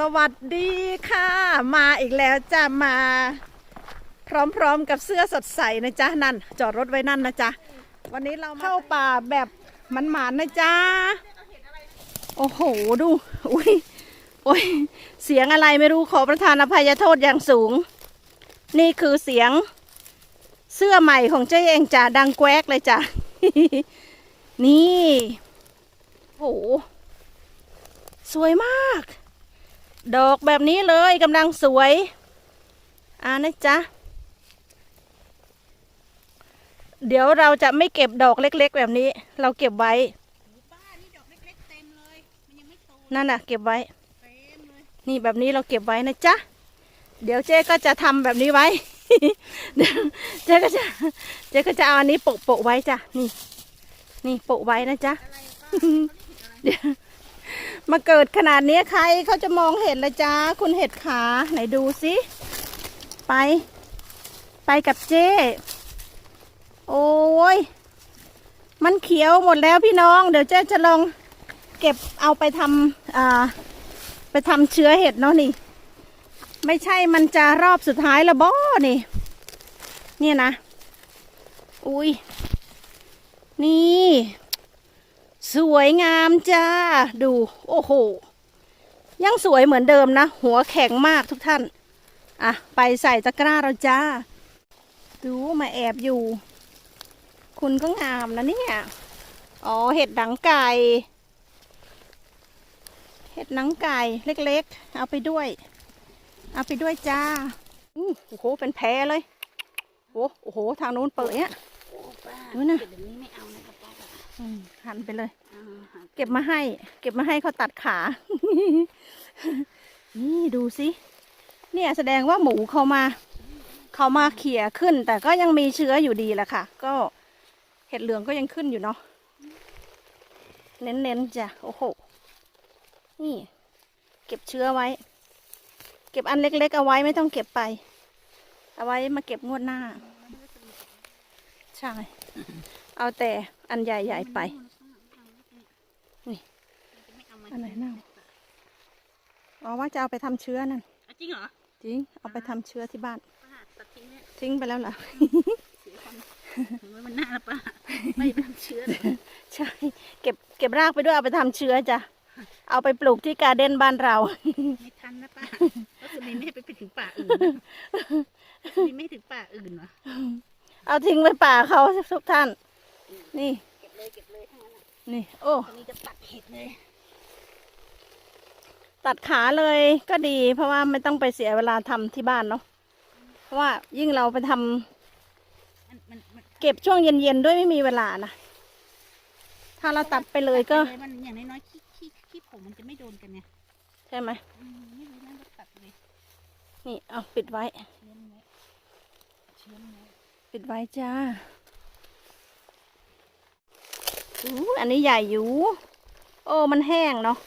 สวัสดีค่ะ มาอีกแล้วจะมา พร้อมๆกับเสื้อสดใสนะจ๊ะนั่น จอดรถไว้นั่นนะจ๊ะวันนี้เราเข้าป่าแบบมันหมานๆนะจ๊ะโอ้โหดูอุ้ยโอ้ยเสียงอะไรไม่รู้ขอประทานอภัยโทษอย่างสูง นี่คือเสียงเสื้อใหม่ของเจ๊เองจ้ะดังแกวกเลยจ้ะนี่โอ้โหสวยมาก ดอกแบบนี้เลยกำลังสวยอ่านะจ๊ะ เดี๋ยวเราจะไม่เก็บดอกเล็ก ๆ แบบนี้ เราเก็บไว้บ้านี่ดอกเล็กๆเต็มเลยมันยังไม่โตนั่นน่ะ เก็บไว้เต็มเลยนี่แบบนี้เราเก็บไว้นะจ๊ะ เดี๋ยวเจ๊ก็จะทำแบบนี้ไว้เดี๋ยวเจ๊ก็จะ เจ๊ก็จะเอาอันนี้โปะโปะไว้จ้ะ นี่ นี่โปะไว้นะจ๊ะ มาเกิดขนาดนี้ใครเขาจะมองเห็นละจ้า คุณเห็ดขาไหนดูสิไป ไปกับเจ้โอ้ยมันเขียวหมดแล้วพี่น้อง เดี๋ยวเจ๊จะลองเก็บเอาไปทำอ่าไปทำเชื้อเห็ดเนาะนี่ ไม่ใช่มันจะรอบสุดท้ายละบ่นี่ เนี่ยนะ อุ้ยนี่ สวยงามจ้า ดู โอ้โห ยังสวยเหมือนเดิมนะ หัวแข็งมากทุกท่าน อะ ไปใส่ตะกร้าเราจ้า ดูมาแอบอยู่ คุณก็งามนะเนี่ย อ๋อ เห็ดหนังไก่ เห็ดหนังไก่เล็กๆ เอาไปด้วย เอาไปด้วยจ้าอู้โอ้โห เป็นแพรเลยโอ้โอ้โห ทางนู้นเปิดเนี่ยอ้ป้าดูนะ หันไปเลยเอาหาเก็บมาให้ เก็บมาให้เขาตัดขา นี่ดูสิเนี่ยแสดงว่าหมูเขามาเขามาเขี่ยขึ้น แต่ก็ยังมีเชื้ออยู่ดีแหละค่ะ ก็เห็ดเหลืองก็ยังขึ้นอยู่เนาะเน้นๆจ้ะโอ้โหนี่ เก็บเชื้อไว้ เก็บอันเล็ก ๆ เอาไว้ไม่ต้องเก็บไป เอาไว้มาเก็บงวดหน้า ใช่ เอาแต่อันใหญ่ๆไปนี่ไม่เอามาอันไหนเน่าอ๋อว่าจะเอาไปทำเชื้อนั่นอะจริงเหรอจริงเอาไปทำเชื้อที่บ้านป้าตัดทิ้งเนี่ยทิ้งไปแล้วเหรอเสียความเห็นว่ามันน่าละป้าไม่เป็นเชื้อเลยใช่เก็บเก็บรากไปด้วยเอาไปทำเชื้อจ้ะเอาไปปลูกที่การ์เด้นบ้านเราไม่ทันนะป้าเพราะสุนีไม่ให้ไปไปถึงป่าอื่นนะสุนีไม่ให้ถึงป่าอื่นวะเอาทิ้งไว้ป่าเขาทุกท่าน นี่เก็บเลยเก็บเลยทั้งนั้นอะนี่ โอ้ตอนนี้จะตัดเห็ดเลย ตัดขาเลยก็ดี เพราะว่าไม่ต้องไปเสียเวลาทำที่บ้านเนาะเพราะว่ายิ่งเราไปทำมันมันมันเก็บช่วงเย็นๆด้วยไม่มีเวลานะถ้าเราตัดไปเลยก็ตัดไปมันอย่างน้อยๆขี้ขี้ขี้ผมมันจะไม่โดนกันไงใช่ไหมอืมไม่รู้นะก็ตัดเลยนี่เอาปิดไว้ เชื้อมันไว้เชื้อมันไว้ ปิดไว้จ้า อู้อันนี้ใหญ่อยู่ โอ้มันแห้งเนาะ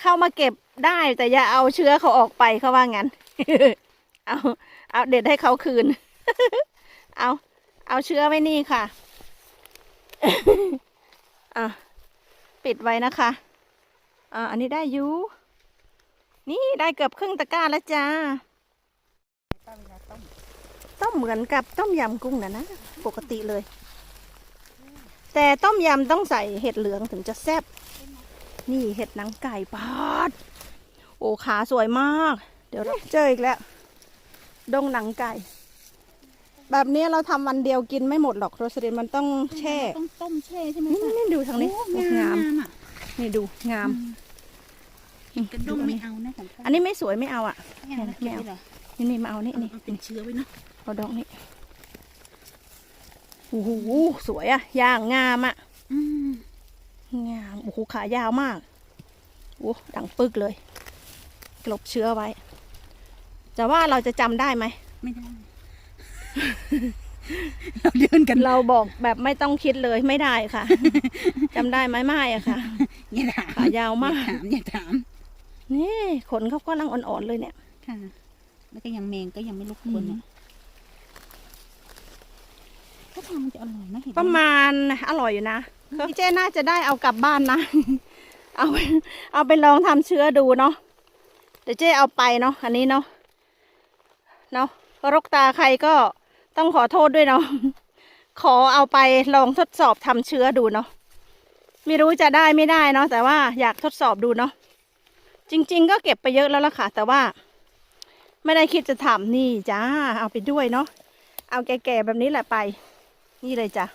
เข้ามาเก็บได้แต่อย่าเอาเชื้อเขาออกไปเขาว่างั้น เอา เอาเด็ดให้เขาคืน เอา เอาเชื้อไว้นี่ค่ะอะปิดไว้นะคะอ่าอันนี้ได้อยู่นี่ได้เกือบครึ่งตะกร้าแล้วจ้า ต้มต้มเหมือนกับต้มยำกุ้งนะนะ ปกติเลย แต่ต้มยำต้องใส่เห็ดเหลืองถึงจะแซ่บ นี่เห็ดหนังไก่ปาด โอ้ขาสวยมาก เดี๋ยวเราเจออีกแล้ว ดงหนังไก่ แบบนี้เราทำวันเดียวกินไม่หมดหรอกโรสลินมันต้องแช่ ต้องต้มแช่ใช่ไหมนี่นี่ดูทางนี้โอ้โอ้งางามมอะนี่ดูงามกระด้งไม่เอานะของป้าอันนี้ไม่สวยไม่เอาอะไม่เอานะไม่เก็บเอาไว้เหรอนี่นี่มาเอานี่นี่มันเป็นเชื้อไว้เนาะเอาดอกนี่ โอ้โหสวยอะย่างงามอะอืมงามโอ้โหขายาวมากโอ้ดังปึกเลยกลบเชื้อไว้จะว่าเราจะจำได้ไหมไม่ได้ เราเดินกันเราบอกแบบไม่ต้องคิดเลยไม่ได้ค่ะจำได้ไหมไม่อะค่ะอย่าถามขายาวมากอย่าถามอย่าถามนี่ขนเขาก็ลังอ่อนๆเลยเนี่ยค่ะแล้วก็ยังแมงก็ยังไม่ลุกคนเนี่ยถ้าทำ มันจะอร่อยนะเห็นประมาณอร่อยอยู่นะพี่เจ้น่าจะได้เอากลับบ้านนะ เอาเอาไปลองทำเชื้อดูเนาะเดี๋ยวเจ๊เอาไปเนาะอันนี้เนาะเนาะรกตาใครก็ต้องขอโทษด้วยเนาะขอเอาไปลองทดสอบทำเชื้อดูเนาะไม่รู้จะได้ไม่ได้เนาะแต่ว่าอยากทดสอบดูเนาะจริง ๆ ก็เก็บไปเยอะแล้วล่ะค่ะ แต่ว่า ไม่ได้คิดจะทำนี่จ้าเอาไปด้วยเนาะเอาแก่ๆแบบนี้แหละไป นี่เลยจ้ะ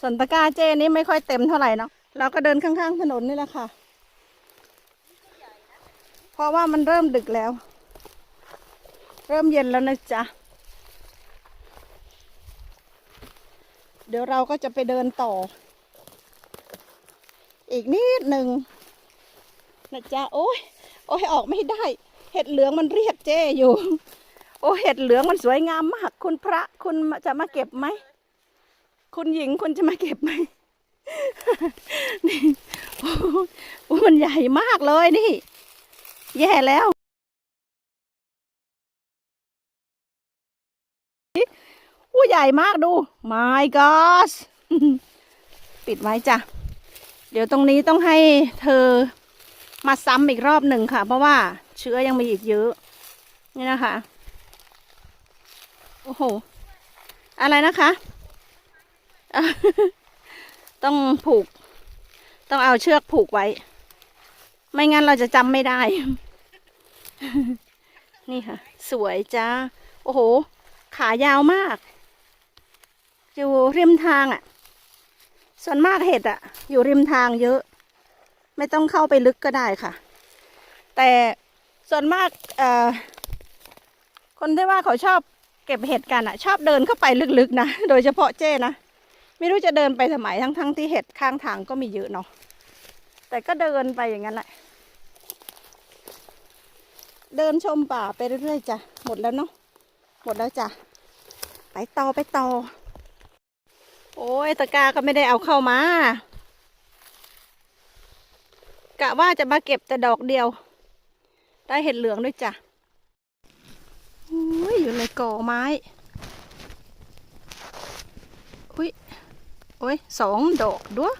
ส่วนตะกร้าเจนี่ไม่ค่อยเต็มเท่าไหร่เนาะ เราก็เดินข้างๆถนนนี่แหละค่ะ เพราะว่ามันเริ่มดึกแล้ว เริ่มเย็นแล้วนะจ๊ะ เดี๋ยวเราก็จะไปเดินต่อ อีกนิดหนึ่งนะจ๊ะ โอ้ย โอ้ยออกไม่ได้ เห็ดเหลืองมันเรียกเจ้อยู่ โอ้เห็ดเหลืองมันสวยงามมาก คุณพระคุณจะมาเก็บไหม คุณหญิงคุณจะมาเก็บไหมนี่โอ้โอ้มันใหญ่มากเลยนี่ แย่แล้ว อู้ใหญ่มากดู my gosh ปิดไว้จ้ะ เดี๋ยวตรงนี้ต้องให้เธอมาซ้ำอีกรอบหนึ่งค่ะ เพราะว่าเชื้อยังมีอีกเยอะ นี่นะคะ โอ้โห อะไรนะคะ ต้องผูก ต้องเอาเชือกผูกไว้ ไม่งั้นเราจะจำไม่ได้ นี่ค่ะ สวยจ้า โอ้โห ขายาวมาก อยู่ริมทางอะ่ะ ส่วนมากเห็ดอะ่ะ อยู่ริมทางเยอะ ไม่ต้องเข้าไปลึกก็ได้ค่ะ แต่ส่วนมากเอ่อคนที่ว่าเขาชอบเก็บเห็ดกันอะ่ะ ชอบเดินเข้าไปลึกๆนะ โดยเฉพาะเจ้นะ ไม่รู้จะเดินไปทำไมทั้งๆที่เห็ดข้างทางก็มีเยอะเนาะแต่ก็เดินไปอย่างนั้นแหละ เดินชมป่าไปเรื่อยๆจ้ะหมดแล้วเนาะหมดแล้วจ้ะไปต่อไปต่อโอ้ยตะกาก็ไม่ได้เอาเข้ามากะว่าจะมาเก็บแต่ดอกเดียว ได้เห็ดเหลืองด้วยจ้ะโอ้ยอยู่ในก่อไม้อุ้ย โอ้ยสองดอกด้วย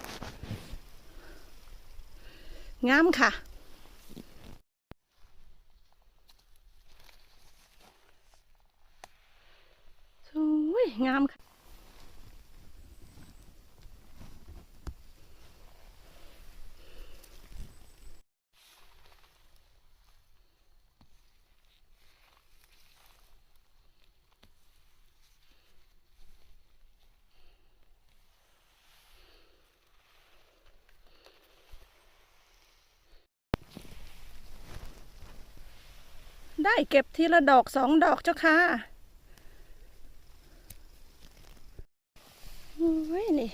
งามค่ะ สวยงามค่ะ ได้เก็บทีละดอกสองดอกเจ้าค่ะโอ้ยนี่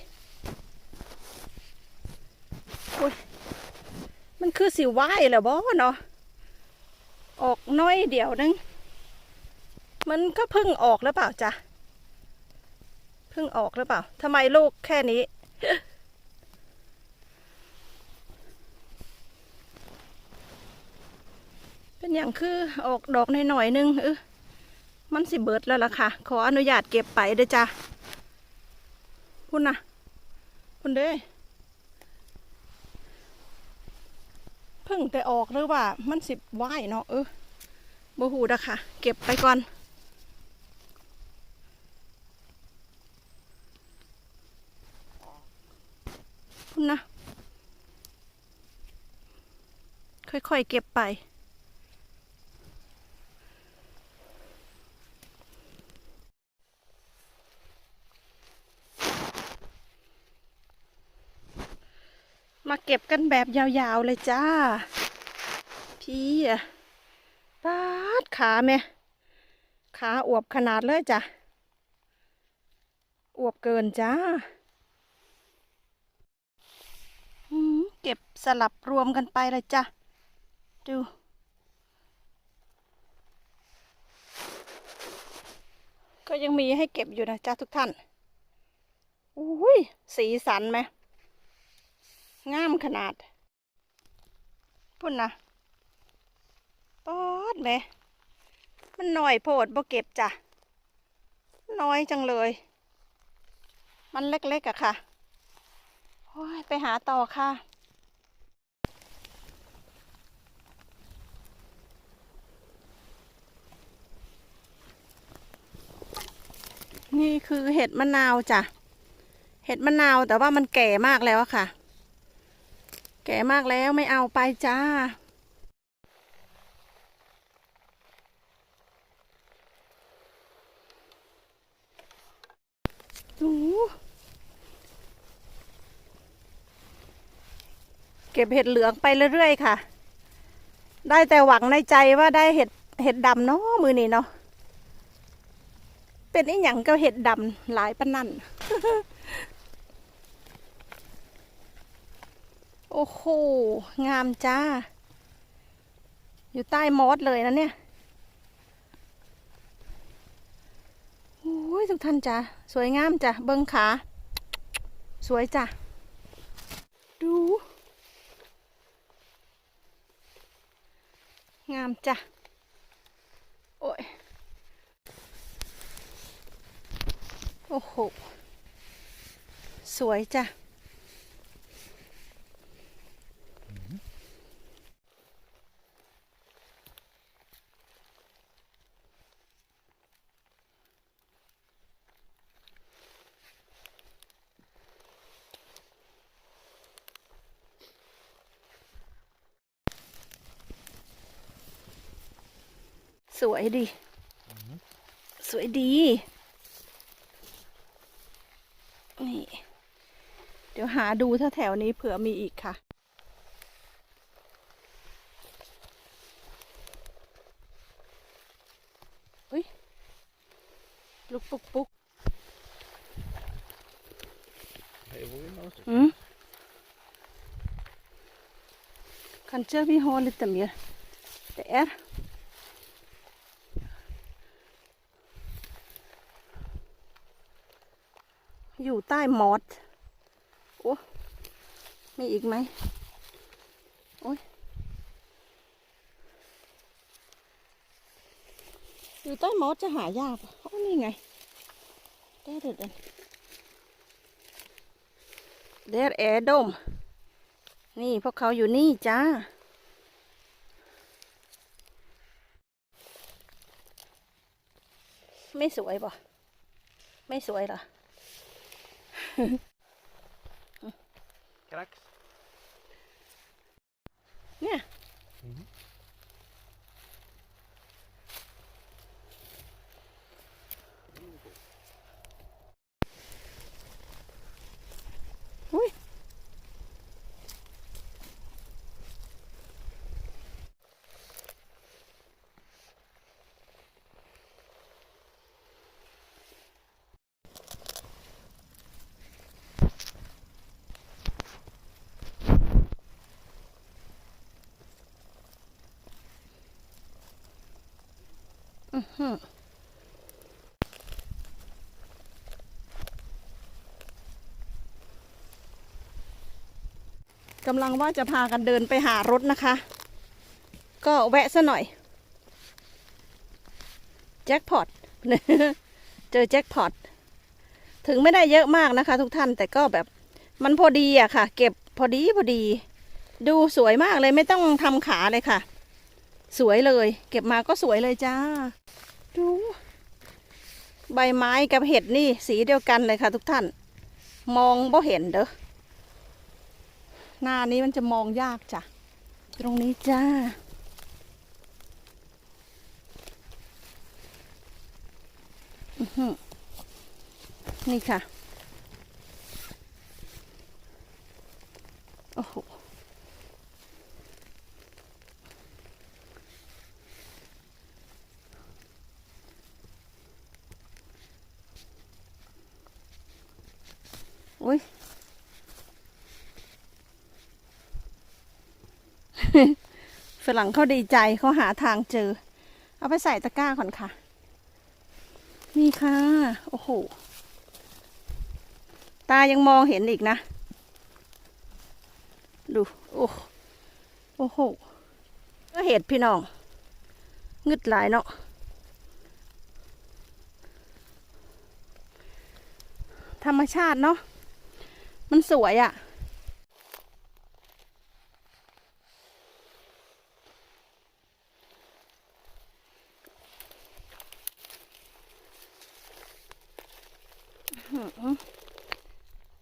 โอ้ยมันคือสิไหวเหรอบ่เนาะออกน้อยเดียวนึง มันก็เพิ่งออกหรือเปล่าจ๊ะ เพิ่งออกหรือเปล่าทำไมลูกแค่นี้ เป็น อย่างคือออกดอกหน่อยๆนึงเออมันสิเบิดแล้วล่ะค่ะ ขออนุญาตเก็บไปเด้อจ้ะพุ่นนะพุ่นเด้เพิ่งแต่ออกหรือว่า มันสิบไหวเนาะเออบ่หูดะค่ะ เก็บไปก่อน พุ่นนะค่อยๆเก็บไป เก็บกันแบบยาวๆเลยจ้า พี่อะปาดขาแม่ขาอวบขนาดเลยจ้ะอวบเกินจ้าเก็บสลับรวมกันไปเลยจ้ะดูก็ยังมีให้เก็บอยู่นะจ้าทุกท่าน อุ้ย สีสันไหม งามขนาด พุ่นนะปอดไหมมันหน่อยโพดบ่เก็บจ้ะ น้อยจังเลย มันเล็กๆอะค่ะ โอ้ย ไปหาต่อค่ะนี่คือเห็ดมะนาวจ้ะ เห็ดมะนาวแต่ว่ามันแก่มากแล้วค่ะ แก่มากแล้วไม่เอาไปจ้า ดูเก็บเห็ดเหลืองไปเรื่อยๆค่ะ ได้แต่หวังในใจว่าได้เห็ดเห็ดดำเนาะมือนี้เนาะเป็นอีหยังก็เห็ดดำหลายปนนั่น โอ้โห งามจ้า อยู่ใต้มอสเลยนะเนี่ยโอ้ยทุกท่านจ้าสวยงามจ้ะเบิ้งขา สวยจ้ะ ดู งามจ้ะ โอ้ย โอ้โห สวยจ้ะ สวยดี สวยดี นี่ เดี๋ยวหาดูถ้าแถวนี้เผื่อมีอีกค่ะ อุ้ย ลูกปุกปุก Hey, vågar man också? อืม Kanske vi har lite mer där. อยู่ ใต้หมอสโอ้มีอีกไหมโอ้ยอยู่ใต้มอสจะหายากปะอ๋อนี่ไงได้เด็ดเด็ดเดรแอดม นี่พวกเขาอยู่นี่จ้า ไม่สวยป่ะ ไม่สวยเหรอ Krax. เนี่ย กำลังว่าจะพากันเดินไปหารถนะคะ ก็แวะซะหน่อย แจ็คพอตเจอแจ็คพอตถึงไม่ได้เยอะมากนะคะ ทุกท่านแต่ก็แบบมันพอดีอะค่ะ เก็บพอดีพอดี ดูสวยมากเลยไม่ต้องทำขาเลยค่ะ สวยเลย เก็บมาก็สวยเลยจ้า ดู ใบไม้กับเห็ดนี่สีเดียวกันเลยค่ะ ทุกท่าน มองบ่เห็นเด้อหน้านี้มันจะมองยากจ้ะ ตรงนี้จ้าอนี่ค่ะ โอ้โห อุ้ยฝรั่งเขาดีใจเขาหาทางเจอ เอาไปใส่ตะกร้าก่อนค่ะ นี่ค่ะ โอ้โห ตายังมองเห็นอีกนะ ดู โอ้โอ้โหก็เห็ดพี่น้องงึดหลายเนาะธรรมชาติเนาะ มันสวยอะ่ะ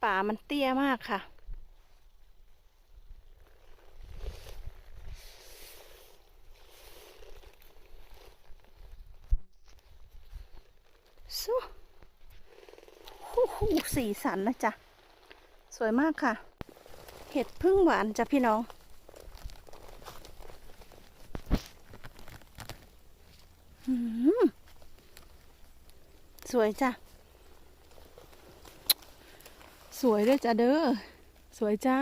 ป่ามันเตี้ยมากค่ะ สู้หูสีสันนะจ๊ะ สวยมากค่ะ เห็ดพึ่งหวานจ้ะพี่น้องสวยจ้ะ สวยด้วยจ้ะเด้อ สวยจ้า